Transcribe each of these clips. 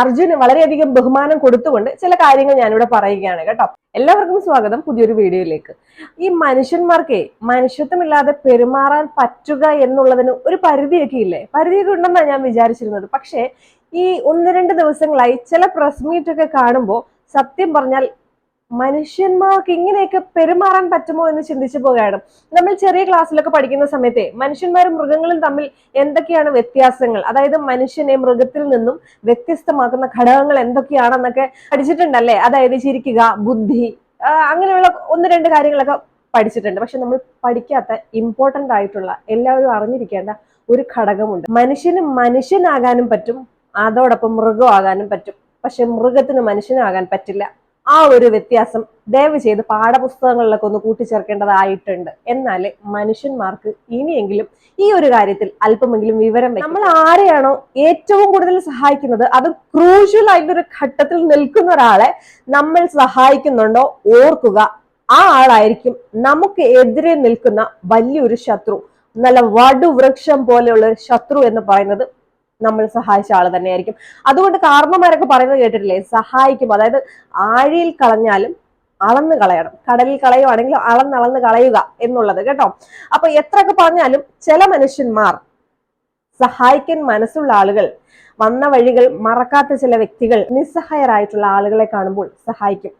അർജുന് വളരെയധികം ബഹുമാനം കൊടുത്തുകൊണ്ട് ചില കാര്യങ്ങൾ ഞാനിവിടെ പറയുകയാണ് കേട്ടോ. എല്ലാവർക്കും സ്വാഗതം പുതിയൊരു വീഡിയോയിലേക്ക്. ഈ മനുഷ്യന്മാർക്കേ മനുഷ്യത്വമില്ലാതെ പെരുമാറാൻ പറ്റുക എന്നുള്ളതിന് ഒരു പരിധിയൊക്കെ ഇല്ലേ? പരിധിയൊക്കെ ഉണ്ടെന്നാണ് ഞാൻ വിചാരിച്ചിരുന്നത്. പക്ഷേ ഈ ഒന്ന് രണ്ട് ദിവസങ്ങളായി ചില പ്രസ് മീറ്റൊക്കെ കാണുമ്പോൾ സത്യം പറഞ്ഞാൽ മനുഷ്യന്മാർക്ക് ഇങ്ങനെയൊക്കെ പെരുമാറാൻ പറ്റുമോ എന്ന് ചിന്തിച്ചു പോകുകയാണ് നമ്മൾ ചെറിയ ക്ലാസ്സിലൊക്കെ പഠിക്കുന്ന സമയത്തെ മനുഷ്യന്മാരും മൃഗങ്ങളും തമ്മിൽ എന്തൊക്കെയാണ് വ്യത്യാസങ്ങൾ? അതായത് മനുഷ്യനെ മൃഗത്തിൽ നിന്നും വ്യത്യസ്തമാക്കുന്ന ഘടകങ്ങൾ എന്തൊക്കെയാണെന്നൊക്കെ പഠിച്ചിട്ടുണ്ടല്ലേ? അതായത് ചിരിക്കുക ബുദ്ധി അങ്ങനെയുള്ള ഒന്ന് രണ്ട് കാര്യങ്ങളൊക്കെ പഠിച്ചിട്ടുണ്ട്. പക്ഷെ നമ്മൾ പഠിക്കാത്ത ഇമ്പോർട്ടന്റ് ആയിട്ടുള്ള എല്ലാവരും അറിഞ്ഞിരിക്കേണ്ട ഒരു ഘടകമുണ്ട്. മനുഷ്യന് മനുഷ്യനാകാനും പറ്റും അതോടൊപ്പം മൃഗമാകാനും പറ്റും. പക്ഷെ മൃഗത്തിന് മനുഷ്യനാകാൻ പറ്റില്ല. ആ ഒരു വ്യത്യാസം ദയവ് ചെയ്ത് പാഠപുസ്തകങ്ങളിലൊക്കെ ഒന്ന് കൂട്ടിച്ചേർക്കേണ്ടതായിട്ടുണ്ട്. എന്നാൽ മനുഷ്യന്മാർക്ക് ഇനിയെങ്കിലും ഈ ഒരു കാര്യത്തിൽ അല്പമെങ്കിലും വിവരം. നമ്മൾ ആരെയാണോ ഏറ്റവും കൂടുതൽ സഹായിക്കുന്നത്? അത് ക്രൂഷ്യൽ ആയിട്ടുള്ള ഒരു ഘട്ടത്തിൽ നിൽക്കുന്ന ഒരാളെ നമ്മൾ സഹായിക്കുന്നുണ്ടോ? ഓർക്കുക. ആ ആളായിരിക്കും നമുക്ക് എതിരെ നിൽക്കുന്ന വലിയൊരു ശത്രു. നല്ല വടുവൃക്ഷം പോലെയുള്ള ശത്രു എന്ന് പറയുന്നത് നമ്മൾ സഹായിച്ച ആൾ തന്നെയായിരിക്കും. അതുകൊണ്ട് കാർമ്മമാരൊക്കെ പറയുന്നത് കേട്ടിട്ടില്ലേ? സഹായിക്കും. അതായത് ആഴിയിൽ കളഞ്ഞാലും അളന്ന് കളയണം. കടലിൽ കളയുവാണെങ്കിൽ അളന്നളന്ന് കളയുക എന്നുള്ളത് കേട്ടോ. അപ്പൊ എത്രയൊക്കെ പറഞ്ഞാലും ചില മനുഷ്യന്മാർ സഹായിക്കാൻ മനസ്സുള്ള ആളുകൾ വന്ന വഴികൾ മറക്കാത്ത ചില വ്യക്തികൾ നിസ്സഹായരായിട്ടുള്ള ആളുകളെ കാണുമ്പോൾ സഹായിക്കും.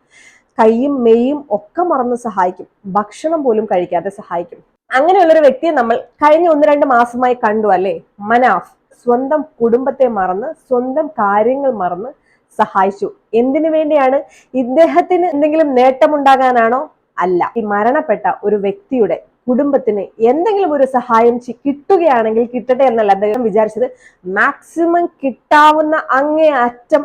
കൈയും മെയ്യും ഒക്കെ മറന്ന് സഹായിക്കും. ഭക്ഷണം പോലും കഴിക്കാതെ സഹായിക്കും. അങ്ങനെയുള്ളൊരു വ്യക്തിയെ നമ്മൾ കഴിഞ്ഞ ഒന്ന് രണ്ട് മാസമായി കണ്ടു അല്ലേ? മനാഫ്. സ്വന്തം കുടുംബത്തെ മറന്ന് സ്വന്തം കാര്യങ്ങൾ മറന്ന് സഹായിച്ചു. എന്തിനു വേണ്ടിയാണ് ഇദ്ദേഹത്തിന് എന്തെങ്കിലും നേട്ടമുണ്ടാകാനാണോ? അല്ല. ഈ മരണപ്പെട്ട ഒരു വ്യക്തിയുടെ കുടുംബത്തിന് എന്തെങ്കിലും ഒരു സഹായം കിട്ടുകയാണെങ്കിൽ കിട്ടട്ടെ എന്നല്ല അദ്ദേഹം വിചാരിച്ചത്. മാക്സിമം കിട്ടാവുന്ന അങ്ങേ അറ്റം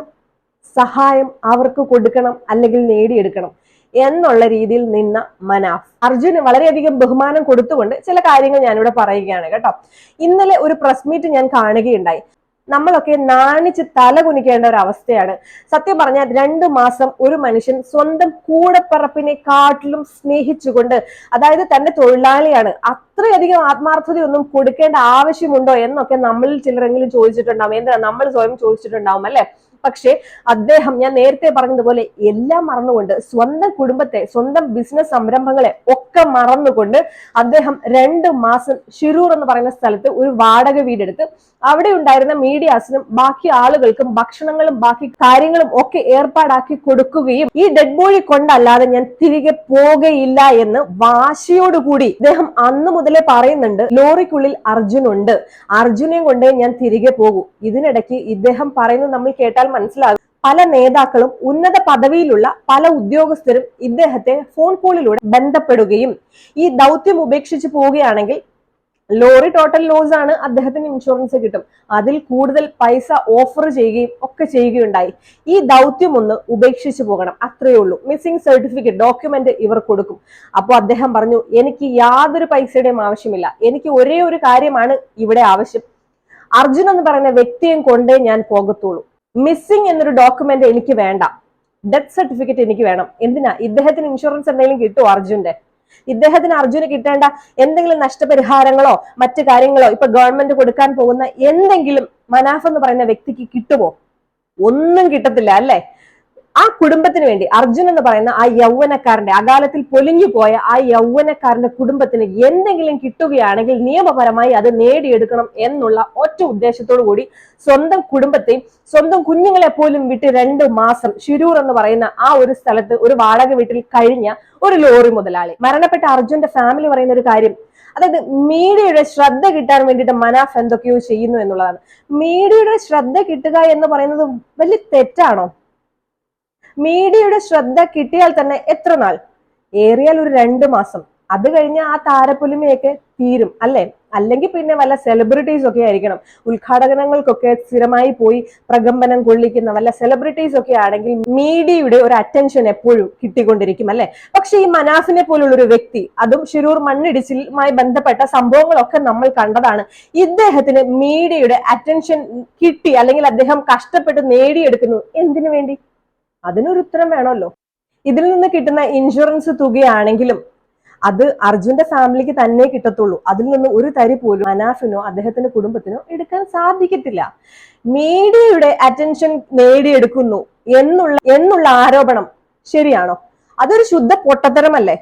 സഹായം അവർക്ക് കൊടുക്കണം അല്ലെങ്കിൽ നേടിയെടുക്കണം. എന്നുള്ള രീതിയിൽ നിന്ന മനാഫ്. അർജുന് വളരെയധികം ബഹുമാനം കൊടുത്തുകൊണ്ട് ചില കാര്യങ്ങൾ ഞാനിവിടെ പറയുകയാണ് കേട്ടോ. ഇന്നലെ ഒരു പ്രസ് മീറ്റ് ഞാൻ കാണുകയുണ്ടായി. നമ്മളൊക്കെ നാണിച്ച് തല കുനിക്കേണ്ട ഒരു അവസ്ഥയാണ്. സത്യം പറഞ്ഞാൽ രണ്ടു മാസം ഒരു മനുഷ്യൻ സ്വന്തം കൂടപ്പറപ്പിനെ കാട്ടിലും സ്നേഹിച്ചുകൊണ്ട് അതായത് തന്റെ തൊഴിലാളിയാണ് അത്രയധികം ആത്മാർത്ഥതയൊന്നും കൊടുക്കേണ്ട ആവശ്യമുണ്ടോ എന്നൊക്കെ നമ്മളിൽ ചിലരെങ്കിലും ചോദിച്ചിട്ടുണ്ടാവും. എന്താ നമ്മൾ സ്വയം ചോദിച്ചിട്ടുണ്ടാവും അല്ലെ? പക്ഷേ അദ്ദേഹം ഞാൻ നേരത്തെ പറഞ്ഞതുപോലെ എല്ലാം മറന്നുകൊണ്ട് സ്വന്തം കുടുംബത്തെ സ്വന്തം ബിസിനസ് സംരംഭങ്ങളെ ഒക്കെ മറന്നുകൊണ്ട് അദ്ദേഹം രണ്ട് മാസം ഷിരൂർ എന്ന് പറയുന്ന സ്ഥലത്ത് ഒരു വാടക വീടെടുത്ത് അവിടെ ഉണ്ടായിരുന്ന മീഡിയാസിനും ബാക്കി ആളുകൾക്കും ഭക്ഷണങ്ങളും ബാക്കി കാര്യങ്ങളും ഒക്കെ ഏർപ്പാടാക്കി കൊടുക്കുകയും ഈ ഡെഡ് ബോഡി കൊണ്ടല്ലാതെ ഞാൻ തിരികെ പോകയില്ല എന്ന് വാശിയോടുകൂടി അദ്ദേഹം അന്ന് മുതലേ പറയുന്നുണ്ട് ലോറിക്കുള്ളിൽ അർജുൻ ഉണ്ട് അർജുനെയും കൊണ്ടേ ഞാൻ തിരികെ പോകൂ. ഇതിനിടയ്ക്ക് ഇദ്ദേഹം പറയുന്നത് നമ്മൾ കേട്ടാൽ മനസ്സിലാകും. പല നേതാക്കളും ഉന്നത പദവിയിലുള്ള പല ഉദ്യോഗസ്ഥരും ഇദ്ദേഹത്തെ ഫോൺ കോളിലൂടെ ബന്ധപ്പെടുകയും ഈ ദൗത്യം ഉപേക്ഷിച്ച് പോവുകയാണെങ്കിൽ ലോറി ടോട്ടൽ ലോസ് ആണ് അദ്ദേഹത്തിന് ഇൻഷുറൻസ് കിട്ടും. അതിൽ കൂടുതൽ പൈസ ഓഫർ ചെയ്യുകയും ഒക്കെ ചെയ്യുകയുണ്ടായി. ഈ ദൗത്യം ഒന്ന് ഉപേക്ഷിച്ചു പോകണം. അത്രയേ ഉള്ളൂ. മിസ്സിംഗ് സർട്ടിഫിക്കറ്റ് ഡോക്യുമെന്റ് ഇവർ കൊടുക്കും. അപ്പോൾ അദ്ദേഹം പറഞ്ഞു എനിക്ക് യാതൊരു പൈസയുടെയും ആവശ്യമില്ല. എനിക്ക് ഒരേ ഒരു കാര്യമാണ് ഇവിടെ ആവശ്യം. അർജുൻ എന്ന് പറയുന്ന വ്യക്തിയും കൊണ്ടേ ഞാൻ പോകത്തുള്ളൂ. മിസ്സിംഗ് എന്നൊരു ഡോക്യുമെന്റ് എനിക്ക് വേണ്ട. ഡെത്ത് സർട്ടിഫിക്കറ്റ് എനിക്ക് വേണം. എന്തിനാ? ഇദ്ദേഹത്തിന് ഇൻഷുറൻസ് എന്തെങ്കിലും കിട്ടുമോ അർജുന്റെ ഇദ്ദേഹത്തിന് അർജുന് കിട്ടേണ്ട എന്തെങ്കിലും നഷ്ടപരിഹാരങ്ങളോ മറ്റു കാര്യങ്ങളോ ഇപ്പൊ ഗവൺമെന്റ് കൊടുക്കാൻ പോകുന്ന എന്തെങ്കിലും മനാഫ് എന്ന് പറയുന്ന വ്യക്തിക്ക് കിട്ടുമോ ഒന്നും കിട്ടത്തില്ല അല്ലേ? ആ കുടുംബത്തിന് വേണ്ടി അർജുൻ എന്ന് പറയുന്ന ആ യൗവനക്കാരന്റെ അകാലത്തിൽ പൊലിഞ്ഞു പോയ ആ യൗവനക്കാരന്റെ കുടുംബത്തിന് എന്തെങ്കിലും കിട്ടുകയാണെങ്കിൽ നിയമപരമായി അത് നേടിയെടുക്കണം എന്നുള്ള ഒറ്റ ഉദ്ദേശത്തോടു കൂടി സ്വന്തം കുടുംബത്തെയും സ്വന്തം കുഞ്ഞുങ്ങളെ പോലും വിട്ട് രണ്ട് മാസം ശിരൂർ എന്ന് പറയുന്ന ആ ഒരു സ്ഥലത്ത് ഒരു വാടക വീട്ടിൽ കഴിഞ്ഞ ഒരു ലോറി മുതലാളി. മരണപ്പെട്ട അർജുന്റെ ഫാമിലി പറയുന്ന ഒരു കാര്യം അതായത് മീഡിയയുടെ ശ്രദ്ധ കിട്ടാൻ വേണ്ടിയിട്ട് മനാഫ് എന്തൊക്കെയോ ചെയ്യുന്നു എന്നുള്ളതാണ്. മീഡിയയുടെ ശ്രദ്ധ കിട്ടുക എന്ന് പറയുന്നത് വലിയ തെറ്റാണോ? മീഡിയയുടെ ശ്രദ്ധ കിട്ടിയാൽ തന്നെ എത്ര നാൾ? ഏറിയാൽ ഒരു രണ്ട് മാസം. അത് കഴിഞ്ഞ് ആ താരപ്പൊലിമയൊക്കെ തീരും അല്ലെ? അല്ലെങ്കിൽ പിന്നെ വല്ല സെലിബ്രിറ്റീസ് ഒക്കെ ആയിരിക്കണം. ഉദ്ഘാടനങ്ങൾക്കൊക്കെ സ്ഥിരമായി പോയി പ്രകമ്പനം കൊള്ളിക്കുന്ന വല്ല സെലിബ്രിറ്റീസ് ഒക്കെ ആണെങ്കിൽ മീഡിയയുടെ ഒരു അറ്റൻഷൻ എപ്പോഴും കിട്ടിക്കൊണ്ടിരിക്കും അല്ലെ? പക്ഷെ ഈ മനാഫിനെ പോലുള്ള ഒരു വ്യക്തി അതും ഷിരൂർ മണ്ണിടിച്ചിലുമായി ബന്ധപ്പെട്ട സംഭവങ്ങളൊക്കെ നമ്മൾ കണ്ടതാണ്. ഇദ്ദേഹത്തിന് മീഡിയയുടെ അറ്റൻഷൻ കിട്ടി അല്ലെങ്കിൽ അദ്ദേഹം കഷ്ടപ്പെട്ട് നേടിയെടുക്കുന്നു. എന്തിനു വേണ്ടി? അതിനൊരു ഉത്തരം വേണമല്ലോ. ഇതിൽ നിന്ന് കിട്ടുന്ന ഇൻഷുറൻസ് തുകയാണെങ്കിലും അത് അർജുന്റെ ഫാമിലിക്ക് തന്നെ കിട്ടത്തുള്ളൂ. അതിൽ നിന്ന് ഒരു തരി പോലും അനാഫിനോ അദ്ദേഹത്തിന്റെ കുടുംബത്തിനോ എടുക്കാൻ സാധിക്കത്തില്ല. മീഡിയയുടെ അറ്റൻഷൻ നേടിയെടുക്കുന്നു എന്നുള്ള എന്നുള്ള ആരോപണം ശരിയാണോ? അതൊരു ശുദ്ധ പൊട്ടത്തരമല്ലേ?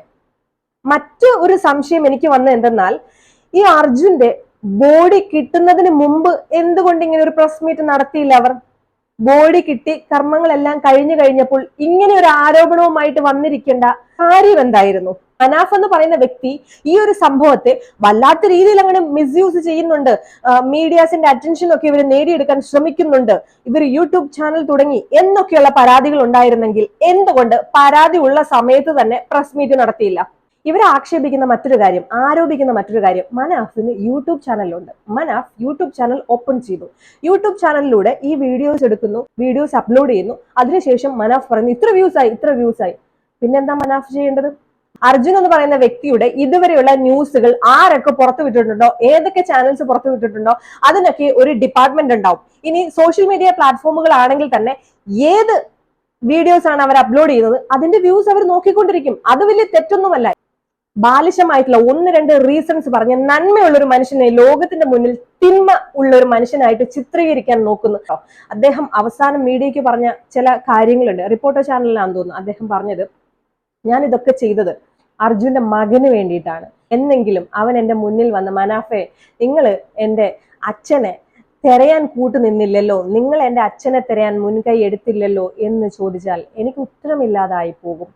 മറ്റു ഒരു സംശയം എനിക്ക് വന്നത് എന്തെന്നാൽ ഈ അർജുന്റെ ബോഡി കിട്ടുന്നതിന് മുമ്പ് എന്തുകൊണ്ട് ഇങ്ങനെ ഒരു പ്രസ് മീറ്റ് നടത്തിയില്ല അവർ? ബോഡി കിട്ടി കർമ്മങ്ങളെല്ലാം കഴിഞ്ഞു കഴിഞ്ഞപ്പോൾ ഇങ്ങനെ ഒരു ആരോപണവുമായിട്ട് വന്നിരിക്കേണ്ട കാര്യം എന്തായിരുന്നു? അനാഫ് എന്ന് പറയുന്ന വ്യക്തി ഈ ഒരു സംഭവത്തെ വല്ലാത്ത രീതിയിൽ അങ്ങനെ മിസ്യൂസ് ചെയ്യുന്നുണ്ട്. മീഡിയാസിന്റെ അറ്റൻഷൻ ഒക്കെ ഇവർ നേടിയെടുക്കാൻ ശ്രമിക്കുന്നുണ്ട്. ഇവർ യൂട്യൂബ് ചാനൽ തുടങ്ങി എന്നൊക്കെയുള്ള പരാതികൾ ഉണ്ടായിരുന്നെങ്കിൽ എന്തുകൊണ്ട് പരാതി ഉള്ള സമയത്ത് തന്നെ പ്രസ് മീറ്റ് നടത്തിയില്ല? ഇവർ ആക്ഷേപിക്കുന്ന മറ്റൊരു കാര്യം ആരോപിക്കുന്ന മറ്റൊരു കാര്യം മനാഫിന് യൂട്യൂബ് ചാനലുണ്ട് മനാഫ് യൂട്യൂബ് ചാനൽ ഓപ്പൺ ചെയ്തു. യൂട്യൂബ് ചാനലിലൂടെ ഈ വീഡിയോസ് എടുക്കുന്നു വീഡിയോസ് അപ്ലോഡ് ചെയ്യുന്നു. അതിനുശേഷം മനാഫ് പറയുന്നു ഇത്ര വ്യൂസ് ആയി ഇത്ര വ്യൂസ് ആയി. പിന്നെന്താ മനാഫ് ചെയ്യേണ്ടത്? അർജുൻ എന്ന് പറയുന്ന വ്യക്തിയുടെ ഇതുവരെയുള്ള ന്യൂസുകൾ ആരൊക്കെ പുറത്തു വിട്ടിട്ടുണ്ടോ ഏതൊക്കെ ചാനൽസ് പുറത്തു വിട്ടിട്ടുണ്ടോ അതിനൊക്കെ ഒരു ഡിപ്പാർട്ട്മെന്റ് ഉണ്ടാവും. ഇനി സോഷ്യൽ മീഡിയ പ്ലാറ്റ്ഫോമുകൾ ആണെങ്കിൽ തന്നെ ഏത് വീഡിയോസ് ആണ് അവർ അപ്ലോഡ് ചെയ്യുന്നത് അതിന്റെ വ്യൂസ് അവർ നോക്കിക്കൊണ്ടിരിക്കും. അത് വലിയ തെറ്റൊന്നുമല്ല. ബാലിശമായിട്ടുള്ള ഒന്ന് രണ്ട് റീസൺസ് പറഞ്ഞ് നന്മയുള്ള ഒരു മനുഷ്യനെ ലോകത്തിന്റെ മുന്നിൽ തിന്മ ഉള്ള ഒരു മനുഷ്യനായിട്ട് ചിത്രീകരിക്കാൻ നോക്കുന്നു. അദ്ദേഹം അവസാനം മീഡിയയ്ക്ക് പറഞ്ഞ ചില കാര്യങ്ങളുണ്ട്. റിപ്പോർട്ടർ ചാനലിലാണെന്ന് തോന്നുന്നു അദ്ദേഹം പറഞ്ഞത് ഞാൻ ഇതൊക്കെ ചെയ്തത് അർജുന്റെ മകന് വേണ്ടിയിട്ടാണ്. എന്നെങ്കിലും അവൻ എന്റെ മുന്നിൽ വന്ന മനാഫെ നിങ്ങൾ എന്റെ അച്ഛനെ തിരയാൻ കൂട്ടു നിന്നില്ലല്ലോ. നിങ്ങൾ എന്റെ അച്ഛനെ തിരയാൻ മുൻകൈ എടുത്തില്ലല്ലോ എന്ന് ചോദിച്ചാൽ എനിക്ക് ഉത്തരമില്ലാതായി പോകും.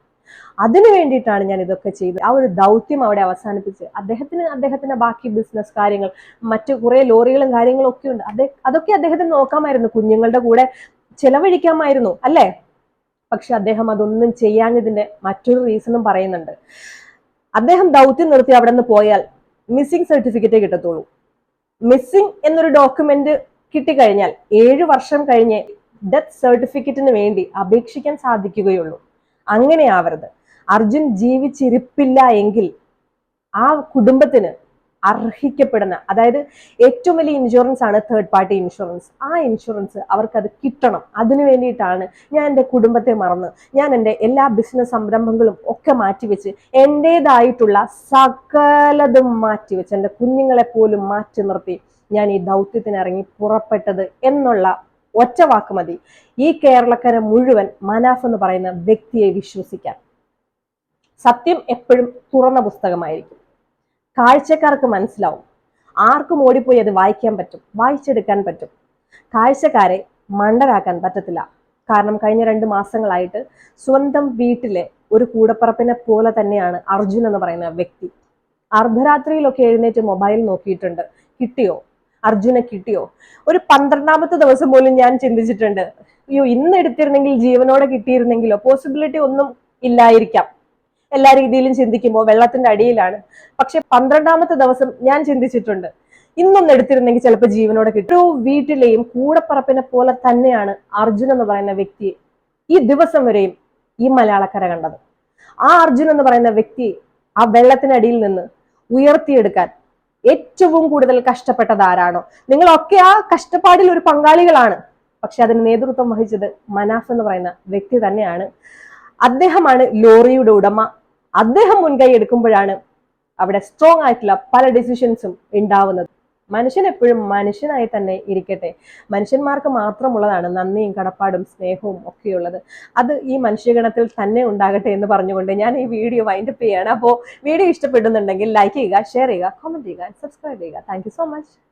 അതിനു വേണ്ടിയിട്ടാണ് ഞാൻ ഇതൊക്കെ ചെയ്തത്. ആ ഒരു ദൗത്യം അവിടെ അവസാനിപ്പിച്ച് അദ്ദേഹത്തിന് അദ്ദേഹത്തിന്റെ ബാക്കി ബിസിനസ് കാര്യങ്ങൾ മറ്റു കുറെ ലോറികളും കാര്യങ്ങളും ഒക്കെ ഉണ്ട്. അതൊക്കെ അദ്ദേഹത്തിന് നോക്കാമായിരുന്നു. കുഞ്ഞുങ്ങളുടെ കൂടെ ചെലവഴിക്കാമായിരുന്നു അല്ലേ? പക്ഷെ അദ്ദേഹം അതൊന്നും ചെയ്യാഞ്ഞതിന്റെ മറ്റൊരു റീസണും പറയുന്നുണ്ട്. അദ്ദേഹം ദൗത്യം നിർത്തി അവിടെ നിന്ന് പോയാൽ മിസ്സിംഗ് സർട്ടിഫിക്കറ്റേ കിട്ടത്തുള്ളൂ. മിസ്സിംഗ് എന്നൊരു ഡോക്യുമെന്റ് കിട്ടിക്കഴിഞ്ഞാൽ ഏഴു വർഷം കഴിഞ്ഞ് ഡെത്ത് സർട്ടിഫിക്കറ്റിന് വേണ്ടി അപേക്ഷിക്കാൻ സാധിക്കുകയുള്ളൂ. അങ്ങനെ ആവരുത്. അർജുൻ ജീവിച്ചിരിപ്പില്ല എങ്കിൽ ആ കുടുംബത്തിന് അർഹിക്കപ്പെടുന്ന അതായത് ഏറ്റവും വലിയ ഇൻഷുറൻസ് ആണ് തേർഡ് പാർട്ടി ഇൻഷുറൻസ് ആ ഇൻഷുറൻസ് അവർക്കത് കിട്ടണം. അതിനു വേണ്ടിയിട്ടാണ് ഞാൻ എന്റെ കുടുംബത്തെ മറന്ന് ഞാൻ എന്റെ എല്ലാ ബിസിനസ് സംരംഭങ്ങളും ഒക്കെ മാറ്റിവെച്ച് എന്റേതായിട്ടുള്ള സകലതും മാറ്റിവെച്ച് എന്റെ കുഞ്ഞുങ്ങളെ പോലും മാറ്റി നിർത്തി ഞാൻ ഈ ദൗത്യത്തിന് ഇറങ്ങി പുറപ്പെട്ടത് എന്നുള്ള ഒറ്റ വാക്ക് മതി. ഈ കേരളക്കര മുഴുവൻ മനാഫ് എന്ന് പറയുന്ന വ്യക്തിയെ വിശ്വസിക്കാൻ സത്യം എപ്പോഴും തുറന്ന പുസ്തകമായിരിക്കും. കാഴ്ചക്കാർക്ക് മനസ്സിലാവും. ആർക്കും ഓടിപ്പോയി അത് വായിക്കാൻ പറ്റും വായിച്ചെടുക്കാൻ പറ്റും. കാഴ്ചക്കാരെ മണ്ടരാക്കാൻ പറ്റത്തില്ല. കാരണം കഴിഞ്ഞ രണ്ട് മാസങ്ങളായിട്ട് സ്വന്തം വീട്ടിലെ ഒരു കൂടപ്പറപ്പിനെ പോലെ തന്നെയാണ് അർജുൻ എന്ന് പറയുന്ന വ്യക്തി. അർദ്ധരാത്രിയിലൊക്കെ എഴുന്നേറ്റ് മൊബൈൽ നോക്കിയിട്ടുണ്ട്. കിട്ടിയോ? അർജുനെ കിട്ടിയോ? ഒരു പന്ത്രണ്ടാമത്തെ ദിവസം പോലും ഞാൻ ചിന്തിച്ചിട്ടുണ്ട്. അയ്യോ ഇന്ന് എടുത്തിരുന്നെങ്കിൽ ജീവനോടെ കിട്ടിയിരുന്നെങ്കിലോ? പോസിബിലിറ്റി ഒന്നും ഇല്ലായിരിക്കാം. എല്ലാ രീതിയിലും ചിന്തിക്കുമ്പോൾ വെള്ളത്തിന്റെ അടിയിലാണ്. പക്ഷെ പന്ത്രണ്ടാമത്തെ ദിവസം ഞാൻ ചിന്തിച്ചിട്ടുണ്ട്. ഇന്നൊന്ന് എടുത്തിരുന്നെങ്കിൽ ചിലപ്പോൾ ജീവനോടെ കിട്ടും. ഓരോ വീട്ടിലെയും കൂടപ്പറപ്പിനെ പോലെ തന്നെയാണ് അർജുൻ എന്ന് പറയുന്ന വ്യക്തി ഈ ദിവസം വരെയും ഈ മലയാളക്കര കണ്ടത്. ആ അർജുൻ എന്ന് പറയുന്ന വ്യക്തി ആ വെള്ളത്തിനടിയിൽ നിന്ന് ഉയർത്തിയെടുക്കാൻ ഏറ്റവും കൂടുതൽ കഷ്ടപ്പെട്ടത് ആരാണോ? നിങ്ങളൊക്കെ ആ കഷ്ടപ്പാടിൽ ഒരു പങ്കാളികളാണ്. പക്ഷെ അതിന് നേതൃത്വം വഹിച്ചത് മനാഫ് എന്ന് പറയുന്ന വ്യക്തി തന്നെയാണ്. അദ്ദേഹമാണ് ലോറിയുടെ ഉടമ. അദ്ദേഹം മുൻകൈ എടുക്കുമ്പോഴാണ് അവിടെ സ്ട്രോങ് ആയിട്ടുള്ള പല ഡിസിഷൻസും ഉണ്ടാവുന്നത്. മനുഷ്യൻ എപ്പോഴും മനുഷ്യനായി തന്നെ ഇരിക്കട്ടെ. മനുഷ്യന്മാർക്ക് മാത്രമുള്ളതാണ് നന്ദിയും കടപ്പാടും സ്നേഹവും ഒക്കെയുള്ളത്. അത് ഈ മനുഷ്യഗണത്തിൽ തന്നെ ഉണ്ടാകട്ടെ എന്ന് പറഞ്ഞുകൊണ്ട് ഞാൻ ഈ വീഡിയോ വൈൻഡപ്പ് ചെയ്യാണ്. അപ്പോൾ വീഡിയോ ഇഷ്ടപ്പെടുന്നുണ്ടെങ്കിൽ ലൈക്ക് ചെയ്യുക ഷെയർ ചെയ്യുക കമന്റ് ചെയ്യുക സബ്സ്ക്രൈബ് ചെയ്യുക. Thank so much